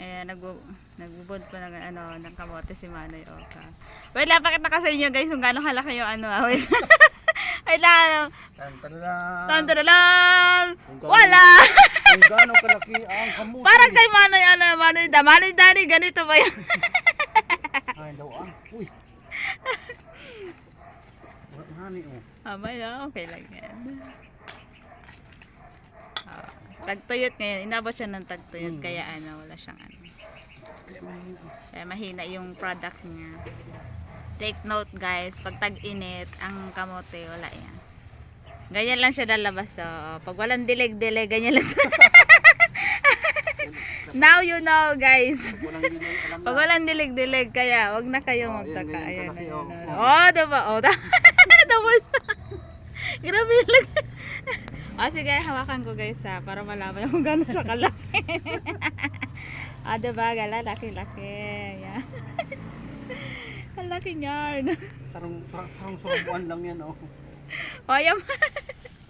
Eh, nagbu nagbubod pa ng ano, ng kamote si Manoy Oka. Wait lang, pakita ko sa inyo guys kung gaano kalaki yung ano. ah. Wait. Wait lang. Tantaralan! Kung gaano- Wala! Kung gaano kalaki ang kamuti. Parang kay Manoy, ano, Manoy da. Manoy Daddy, ganito ba yan? Ay, daw ah. Uy. Nani oh. Amay okay lang yan. Tagtuyot ngayon. Inabot siya ng tagtuyot. Kaya ano, wala siyang ano. Kaya mahina. Yung product niya. Take note guys, pag tag-init, ang kamote, wala yan. Ganyan lang siya lalabas. So, pag walang dilig-dilig, ganyan lang. Now you know guys. Pag walang dilig-dilig, kaya wag na kayo Oh, magtaka. yan, Ayan, ayan, oh. ayan. Oh, diba? Oh, the worst. Grabe yung O, sige, hawakan ko guys ha, para malaman kung gano'n siya kalaki. ah, diba? Gala, laki-laki. Ayan. Ang laki niyan. Sarong, sarong, sarong surubuan lang yan oh. O, ayan.